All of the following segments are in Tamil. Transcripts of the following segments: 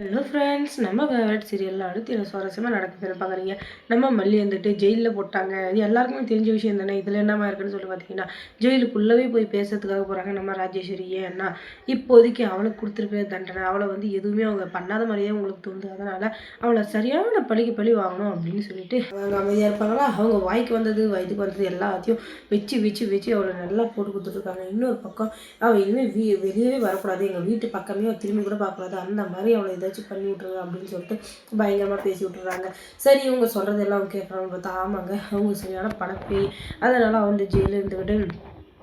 ஹலோ ஃப்ரெண்ட்ஸ் நம்ம ஃபேவரட் சீரியலில் அடுத்து என்ன சுவாரஸ்யமாக நடக்குதுன்னு பார்க்குறீங்க. நம்ம மல்லி வந்துட்டு ஜெயிலில் போட்டாங்க. இது எல்லாருக்குமே தெரிஞ்ச விஷயம் தானே? இதில் என்னமா இருக்குன்னு சொல்லி பார்த்தீங்கன்னா ஜெயிலுக்குள்ளவே போய் பேசுறதுக்காக போகிறாங்க நம்ம ராஜேஸ்வரி ஏன்னா இப்போதைக்கு அவளுக்கு கொடுத்துருக்கிற தண்டனை. அவளை வந்து எதுவுமே அவங்க பண்ணாத மாதிரியே உங்களுக்கு தோணுது. அதனால் அவளை சரியான பழிக்கு பழி வாங்கணும் அப்படின்னு சொல்லிட்டு அவங்க அமைதியாக இருப்பாங்களா? அவங்க வாய்க்கு வந்தது வயதுக்கு வந்தது எல்லாத்தையும் வச்சு வச்சு வச்சு அவளை நல்லா போட்டு கொடுத்துருக்காங்க இன்னொரு பக்கம் அவள் இனிமேல் வீ வெளியவே வரக்கூடாது. எங்கள் வீட்டு பக்கமே திரும்பி கூட பார்க்கக்கூடாது. அந்த மாதிரி அவளை ஏதாச்சும் பண்ணி விட்ருங்க அப்படின்னு சொல்லிட்டு பயங்கரமாக பேசி விட்டுறாங்க. சரி இவங்க சொல்கிறதெல்லாம் கேட்குறாங்க பார்த்தா ஆமாங்க அவங்க சரியான பணப்பேய் அதனால் வந்து ஜெயிலில் இருந்துக்கிட்டு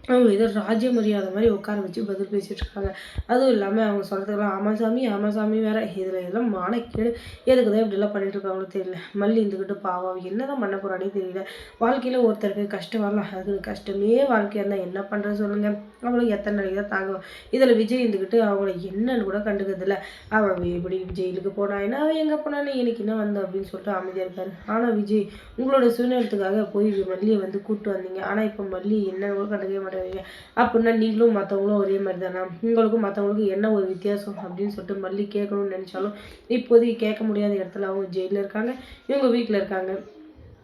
அவங்க ஏதோ ராஜ்ய மரியாதை மாதிரி உட்கார வச்சு பதில் பேசிகிட்டு இருக்காங்க. அதுவும் இல்லாமல் அவங்க சொல்கிறதுக்கெல்லாம் ஆமாசாமி ஆமாசாமி வேற. இதில் எல்லாம் மானக்கேடு. எதுக்கு தான் இப்படிலாம் பண்ணிட்டு இருக்காங்களோ தெரியல. மல்லி இருந்துக்கிட்டு பாவம். என்ன தான் பண்ண போகிறானே தெரியல. வாழ்க்கையில் ஒருத்தருக்கு கஷ்டம் வரலாம். அது கஷ்டமே வாழ்க்கையாக இருந்தால் என்ன பண்ணுறது சொல்லுங்கள் அவங்களுக்கு எத்தனை நாளைக்கு தான் தாங்குவோம் இதில் விஜய் இருந்துக்கிட்டு அவங்கள என்னன்னு கூட கண்டுக்கிறதில்ல அவன் இப்படி ஜெயிலுக்கு போனா என்ன? அவன் எங்கே போனானே எனக்கு என்ன வந்த அப்படின்னு சொல்லிட்டு அமைதியாக இருக்காரு. ஆனால் விஜய் உங்களோட சுயநலத்துக்காக போய் மல்லியை வந்து கூப்பிட்டு வந்தீங்க. ஆனால் இப்போ மல்லி என்ன கூட கண்டுக்கவே மாட்டேன் அப்படின்னா நீங்களும் மற்றவங்களும் ஒரே மாதிரி தானே உங்களுக்கும் மற்றவங்களுக்கும் என்ன ஒரு வித்தியாசம் அப்படின்னு சொல்லிட்டு மல்லி கேட்கணும்னு நினச்சாலும் இப்போதைக்கு கேட்க முடியாத இடத்துல அவங்க ஜெயிலில் இருக்காங்க இவங்க வீட்டில் இருக்காங்க.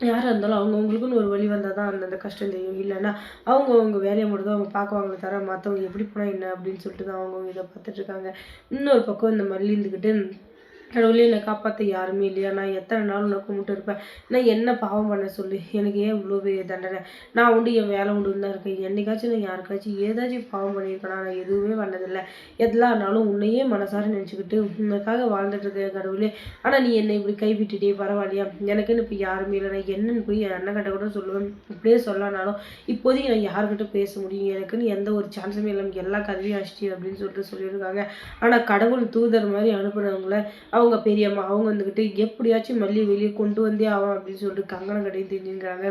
யாராக இருந்தாலும் அவங்கவுங்களுக்குன்னு ஒரு வழி வந்தால் தான் அந்தந்த கஷ்டம் தெரியும். இல்லைன்னா அவங்க அவங்க வேலையை மட்டும் அவங்க பார்க்குவாங்களே தர மற்றவங்க எப்படி போனால் என்ன அப்படின்னு சொல்லிட்டு தான் அவங்கவுங்க இதை பார்த்துட்ருக்காங்க இன்னொரு பக்கம் இந்த மல்லி இருந்துக்கிட்டு கடவுளே என்னை காப்பாற்ற யாருமே இல்லையா? நான் எத்தனை நாள் உன்னை கும்பிட்டு இருப்பேன்? நான் என்ன பாவம் பண்ண சொல்லு? எனக்கு ஏன் இவ்வளோ பெரிய தண்டனை? நான் உண்டு என் வேலை உண்டு தான் இருக்கேன். என்னைக்காச்சும் நான் யாருக்காச்சும் ஏதாச்சும் பாவம் பண்ணியிருக்கேனா? நான் எதுவுமே பண்ணதில்லை. எதெல்லாம் இருந்தாலும் உன்னையே மனசார நினச்சிக்கிட்டு உனக்காக வாழ்ந்துட்டு இருக்கேன் கடவுளே. ஆனால் நீ என்னை இப்படி கைவிட்டுட்டே பரவாயில்லையா? எனக்குன்னு இப்போ யாருமே இல்லை. நான் என்னன்னு போய் என் அண்ணன் கிட்ட கூட சொல்லுவேன். இப்படியே சொல்லனாலும் இப்போதைக்கு நான் யாருக்கிட்ட பேச முடியும்? எனக்குன்னு எந்த ஒரு சான்ஸுமே இல்லை எல்லா கதவியும் அடிச்சிட்டு அப்படின்னு சொல்லிட்டு சொல்லியிருக்காங்க. ஆனால் கடவுள் தூதர் மாதிரி அனுப்புனவங்கள அவங்க பெரியம்மா அவங்க வந்துக்கிட்டு எப்படியாச்சும் மல்லி வெளியே கொண்டு வந்தே ஆகும் அப்படின்னு சொல்லிட்டு கங்கணம் கட்டி தெரிஞ்சுங்கிறாங்க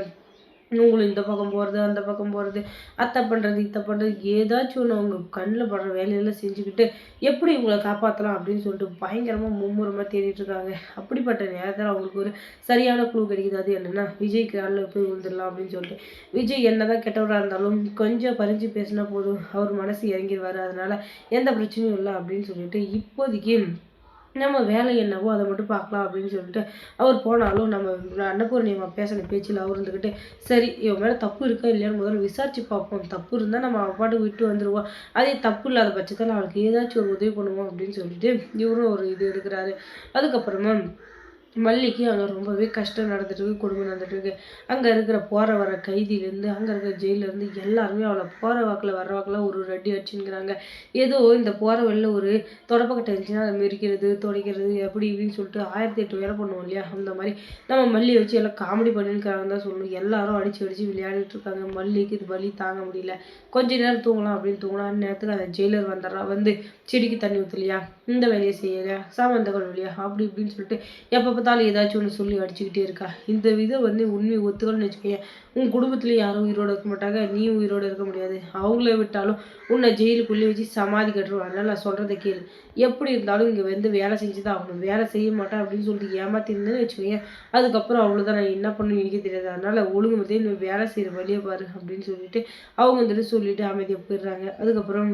இவங்களும் இந்த பக்கம் போகிறது அந்த பக்கம் போகிறது அத்தை பண்ணுறது இத்தை பண்ணுறது ஏதாச்சும் ஒன்று அவங்க கண்ணில் படுற வேலையெல்லாம் செஞ்சுக்கிட்டு எப்படி இவங்களை காப்பாற்றலாம் அப்படின்னு சொல்லிட்டு பயங்கரமாக மும்முரமாக தேடிட்டுருக்காங்க அப்படிப்பட்ட நேரத்தில் அவங்களுக்கு ஒரு சரியான குழு கிடைக்குது. அது என்னென்னா விஜய் காலில் போய் விழுந்துடலாம் அப்படின்னு சொல்லிட்டு. விஜய் என்னதான் கெட்டவராக இருந்தாலும் கொஞ்சம் பறிஞ்சு பேசினா போதும். அவர் மனசு இறங்கிடுவார் அதனால் எந்த பிரச்சனையும் இல்லை அப்படின்னு சொல்லிட்டு இப்போதைக்கு நம்ம வேலை என்னவோ அதை மட்டும் பார்க்கலாம் அப்படின்னு சொல்லிட்டு அவர் போனாலும் நம்ம அன்னபூர்ணியம்மா பேசின பேச்சில் அவர் இருந்துக்கிட்டு சரி இவன் மேலே தப்பு இருக்கா இல்லையான்னு முதல்ல விசாரிச்சு பார்ப்போம். தப்பு இருந்தால் நம்ம அவன் பாட்டுக்கு விட்டு வந்துடுவோம் அதே தப்பு இல்லாத பட்சத்தில் அவளுக்கு ஏதாச்சும் ஒரு உதவி பண்ணுவோம் அப்படின்னு சொல்லிட்டு இவரும் ஒரு இது எடுக்கிறாரு. அதுக்கப்புறமா மல்லிக்கு அங்கே ரொம்பவே கஷ்டம் நடந்துட்டுருக்கு கொடுமை நடந்துட்டுருக்கு அங்கே இருக்கிற போகிற வர கைதியிலேருந்து அங்கே இருக்கிற ஜெயிலேருந்து எல்லாருமே அவளை போகிற வாக்கில் வர வாக்கில் ஒரு ரெடி அடிச்சுங்கிறாங்க ஏதோ இந்த போகிற வழியில் ஒரு தொடப்பக்கட்டை இருந்துச்சுன்னா அதை மெரிக்கிறது துடைக்கிறது எப்படி இப்படின்னு சொல்லிட்டு ஆயிரத்தி எட்டு வேலை பண்ணுவோம் இல்லையா? அந்த மாதிரி நம்ம மல்லியை வச்சு எல்லாம் காமெடி பண்ணிருக்காங்க தான் சொல்லணும். எல்லாரும் அடித்து அடித்து விளையாடிட்டு இருக்காங்க. மல்லிக்கு இது வலி தாங்க முடியல. கொஞ்ச நேரம் தூங்கலாம் அப்படின்னு தூங்கலாம் அந்த நேரத்துக்கு அந்த ஜெயிலர் வந்துடுறா வந்து செடிக்கு தண்ணி ஊற்றலையா இந்த வேலையை செய்யலையா சாமந்தகள் இல்லையா அப்படி இப்படின்னு சொல்லிட்டு எப்போ பார்த்தாலும் ஏதாச்சும் ஒன்று சொல்லி அடிச்சுக்கிட்டே இருக்கா. இந்த விதம் வந்து உண்மை ஒத்துக்கணும்னு வச்சுக்கோங்க உன் குடும்பத்தில் யாரும் உயிரோடு இருக்க மாட்டாங்க. நீயும் உயிரோடு இருக்க முடியாது. அவங்கள விட்டாலும் உன்னை ஜெயிலுக்குள்ளே வச்சு சமாதி கட்டுருவாங்க. அதனால் நான் சொல்கிறத கேளு. எப்படி இருந்தாலும் இங்கே வந்து வேலை செஞ்சு தான் ஆகணும். வேலை செய்ய மாட்டேன் அப்படின்னு சொல்லிட்டு ஏமாத்திருந்தேன்னு வச்சுக்கோங்க அதுக்கப்புறம் அவ்வளோதான் நான் என்ன பண்ணணும் எனக்கே தெரியாது. அதனால் ஒழுங்கு மத்தியே வேலை செய்கிற வழியை பாரு அப்படின்னு சொல்லிட்டு அவங்க வந்துட்டு சொல்லிட்டு அமைதியாக போயிடுறாங்க. அதுக்கப்புறம்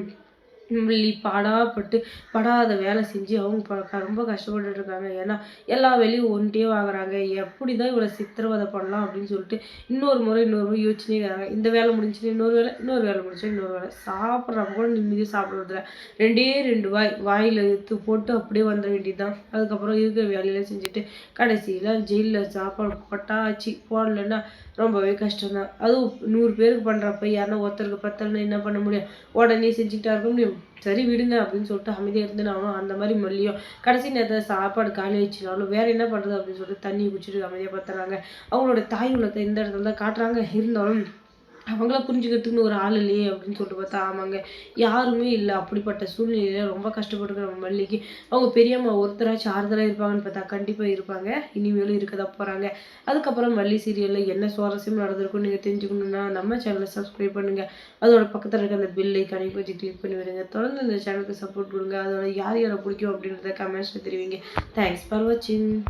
இப்படி பாடாப்பட்டு படாத வேலை செஞ்சு அவங்க ப ரொம்ப கஷ்டப்பட்டுட்டு இருக்காங்க. ஏன்னா எல்லா வேலையும் ஒன்ட்டே வாங்குறாங்க. எப்படி தான் இவ்வளோ சித்திரவதை பண்ணலாம் அப்படின்னு சொல்லிட்டு இன்னொரு முறை இன்னொரு முறை யோசிச்சுனே இருக்காங்க. இந்த வேலை முடிஞ்சுட்டு இன்னொரு வேலை இன்னொரு வேலை முடிச்சு இன்னொரு வேலை. சாப்பிட்றப்ப கூட நிம்மதியாக சாப்பிட்றதில்ல ரெண்டே ரெண்டு வாய் வாயில் எடுத்து போட்டு அப்படியே வந்துட வேண்டியது தான் அதுக்கப்புறம் இருக்கிற வேலையெல்லாம் செஞ்சுட்டு கடைசியில் ஜெயிலில் சாப்பாடு போட்டாச்சு போடலன்னா ரொம்பவே கஷ்டம் தான் அதுவும் நூறு பேருக்கு பண்ணுறப்ப யாருன்னா ஒருத்தருக்கு பத்தலன்னா என்ன பண்ண முடியும்? உடனே செஞ்சுக்கிட்டா இருக்க முடியும். சரி விடுங்க அப்படின்னு சொல்லிட்டு அமைதியாக இருந்துனாலும் அந்த மாதிரி மல்லியும் கடைசி நேரத்தில் சாப்பாடு காலி வச்சுனாலும் வேற என்ன பண்ணுறது அப்படின்னு சொல்லிட்டு தண்ணி குடிச்சிட்டு அமைதியாக பார்த்துறாங்க அவங்களோட தாய் உள்ளத்தை இந்த இடத்துல தான் காட்டுறாங்க? இருந்தாலும் அவங்கள புரிஞ்சுக்கிறதுக்குன்னு ஒரு ஆள் இல்லையே அப்படின்னு சொல்லிட்டு பார்த்தா ஆமாங்க. யாருமே இல்லை. அப்படிப்பட்ட சூழ்நிலையில் ரொம்ப கஷ்டப்பட்டுருக்க நம்ம மல்லிக்கு. அவங்க பெரியம்மா ஒருத்தராச்சும் ஆறுதலாக இருப்பாங்கன்னு பார்த்தா கண்டிப்பாக இருப்பாங்க. இனிமேலும் இருக்கதா போகிறாங்க அதுக்கப்புறம் மல்லி சீரியலில் என்ன சுவாரஸ்யம் நடந்திருக்கும் நீங்கள் தெரிஞ்சுக்கணுன்னா நம்ம சேனலை சப்ஸ்கிரைப் பண்ணுங்கள் அதோட பக்கத்தில் இருக்க அந்த பில்லை கணக்கு வச்சு கிளிக் பண்ணி விடுங்க. தொடர்ந்து இந்த சேனலுக்கு சப்போர்ட் கொடுங்க. அதோட யார் யாரை பிடிக்கும் அப்படின்றத கமெண்ட்ஸில் தெரிவிங்க. தேங்க்ஸ் ஃபார் வாட்சிங்